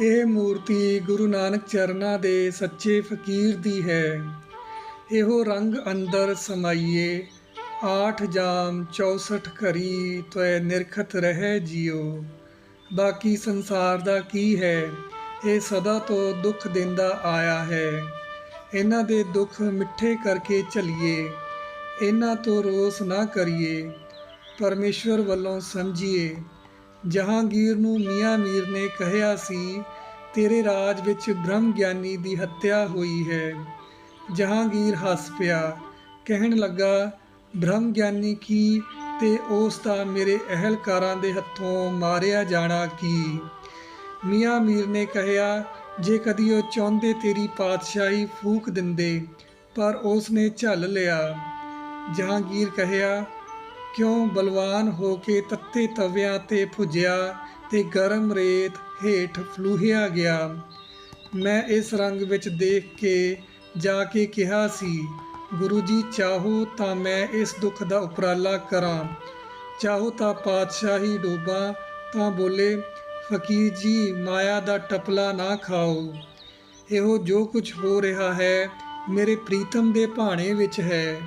ਇਹ ਮੂਰਤੀ ਗੁਰੂ ਨਾਨਕ ਚਰਨਾਂ ਦੇ ਸੱਚੇ ਫਕੀਰ ਦੀ ਹੈ। ਇਹੋ ਰੰਗ ਅੰਦਰ ਸਮਾਈਏ, ਆਠ ਜਾਮ 64 ਘਰੀ ਤੈ ਨਿਰਖਤ ਰਹਿ ਜਿਉ ਬਾਕੀ ਸੰਸਾਰ ਦਾ ਕੀ ਹੈ, ਇਹ ਸਦਾ ਤੋਂ ਦੁੱਖ ਦਿੰਦਾ ਆਇਆ ਹੈ। ਇਹਨਾਂ ਦੇ ਦੁੱਖ ਮਿੱਠੇ ਕਰਕੇ ਚਲੀਏ ਇਹਨਾਂ ਤੋਂ ਰੋਸ ਨਾ ਕਰੀਏ, ਪਰਮੇਸ਼ਵਰ ਵੱਲੋਂ ਸਮਝੀਏ। ਜਹਾਂਗੀਰ ਨੂੰ ਮੀਆਂ ਮੀਰ ਨੇ ਕਹਿਆ ਸੀ, ਤੇਰੇ ਰਾਜ ਵਿੱਚ ਬ੍ਰਹਮ ਗਿਆਨੀ ਦੀ ਹੱਤਿਆ ਹੋਈ ਹੈ। ਜਹਾਂਗੀਰ ਹੱਸ ਪਿਆ, ਕਹਿਣ ਲੱਗਾ, ਬ੍ਰਹਮ ਗਿਆਨੀ ਕੀ ਤੇ ਉਸ ਦਾ ਮੇਰੇ ਅਹਲਕਾਰਾਂ ਦੇ ਹੱਥੋਂ ਮਾਰਿਆ ਜਾਣਾ ਕੀ? ਮੀਆਂ ਮੀਰ ਨੇ ਕਹਿਆ ਜੇ ਕਦੀ ਉਹ ਚਾਹੁੰਦੇ ਤੇਰੀ ਪਾਤਸ਼ਾਹੀ ਫੂਕ ਦਿੰਦੇ, ਪਰ ਉਸ ਨੇ ਝੱਲ ਲਿਆ। ਜਹਾਂਗੀਰ ਕਹਿਆ ਕਿਉਂ ਬਲਵਾਨ ਹੋ ਕੇ ਤੱਤੇ ਤਵਿਆਂ ਤੇ ਭੁਜਿਆ ਤੇ ਗਰਮ ਰੇਤ ਹੇਠ ਫਲੂਹਿਆ ਗਿਆ। ਮੈਂ ਇਸ ਰੰਗ ਵਿੱਚ ਦੇਖ ਕੇ ਜਾ ਕੇ ਕਿਹਾ ਸੀ, ਗੁਰੂ ਜੀ, ਚਾਹੋ ਤਾਂ ਮੈਂ ਇਸ ਦੁੱਖ ਦਾ ਉਪਰਾਲਾ ਕਰਾਂ। ਚਾਹੋ ਤਾਂ ਪਾਤਸ਼ਾਹੀ ਡੋਬਾ ਤਾਂ ਬੋਲੇ, ਫਕੀਰ ਜੀ, ਮਾਇਆ ਦਾ ਟਪਲਾ ਨਾ ਖਾਓ। ਇਹੋ ਜੋ ਕੁਝ ਹੋ ਰਿਹਾ ਹੈ, ਮੇਰੇ ਪ੍ਰੀਤਮ ਦੇ ਭਾਣੇ ਵਿੱਚ ਹੈ।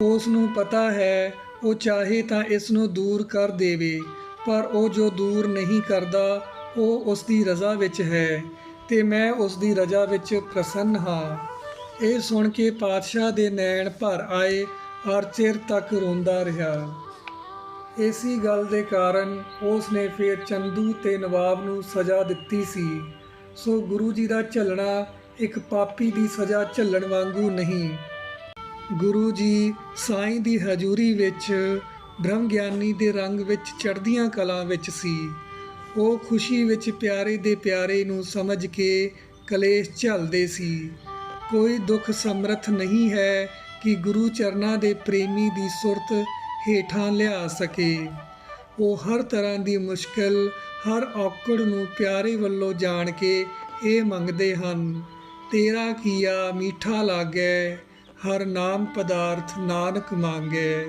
ਉਸ ਨੂੰ ਪਤਾ ਹੈ ਉਹ ਚਾਹੇ ਤਾਂ ਇਸ ਨੂੰ ਦੂਰ ਕਰ ਦੇਵੇ, ਪਰ ਉਹ ਜੋ ਦੂਰ ਨਹੀਂ ਕਰਦਾ, ਉਹ ਉਸ ਦੀ ਰਜ਼ਾ ਵਿੱਚ ਹੈ ਤੇ ਮੈਂ ਉਸ ਦੀ ਰਜ਼ਾ ਵਿੱਚ ਪ੍ਰਸੰਨ ਹਾਂ। ਇਹ ਸੁਣ ਕੇ ਪਾਤਸ਼ਾਹ ਦੇ ਨੈਣ ਭਰ ਆਏ ਔਰ ਚਿਰ ਤੱਕ ਰੋਂਦਾ ਰਿਹਾ। ਇਸੀ ਗੱਲ ਦੇ ਕਾਰਨ ਉਸ ਨੇ ਫਿਰ ਚੰਦੂ ਤੇ ਨਵਾਬ ਨੂੰ ਸਜ਼ਾ ਦਿੱਤੀ ਸੀ। ਸੋ ਗੁਰੂ ਜੀ ਦਾ ਝੱਲਣਾ ਇੱਕ ਪਾਪੀ ਦੀ ਸਜ਼ਾ ਝੱਲਣ ਵਾਂਗੂ ਨਹੀਂ। ਗੁਰੂ ਜੀ ਸਾਈਂ ਦੀ ਹਜ਼ੂਰੀ ਵਿੱਚ ਬ੍ਰਹਮ ਗਿਆਨੀ ਦੇ ਰੰਗ ਵਿੱਚ ਚੜ੍ਹਦੀਆਂ ਕਲਾਂ ਵਿੱਚ ਸੀ। ਉਹ ਖੁਸ਼ੀ ਵਿੱਚ ਪਿਆਰੇ ਦੇ ਪਿਆਰੇ ਨੂੰ ਸਮਝ ਕੇ ਕਲੇਸ਼ ਝੱਲਦੇ ਸੀ। ਕੋਈ ਦੁੱਖ ਸਮਰਥ ਨਹੀਂ ਹੈ ਕਿ ਗੁਰੂ ਚਰਨਾਂ ਦੇ ਪ੍ਰੇਮੀ ਦੀ ਸੁਰਤ ਹੇਠਾਂ ਲਿਆ ਸਕੇ। ਉਹ ਹਰ ਤਰ੍ਹਾਂ ਦੀ ਮੁਸ਼ਕਲ, ਹਰ ਔਕੜ ਨੂੰ ਪਿਆਰੇ ਵੱਲੋਂ ਜਾਣ ਕੇ ਇਹ ਮੰਗਦੇ ਹਨ, ਤੇਰਾ ਕੀਆ ਮੀਠਾ ਲਾਗੈ ਹਰ ਨਾਮ ਪਦਾਰਥ ਨਾਨਕ ਮੰਗੈ।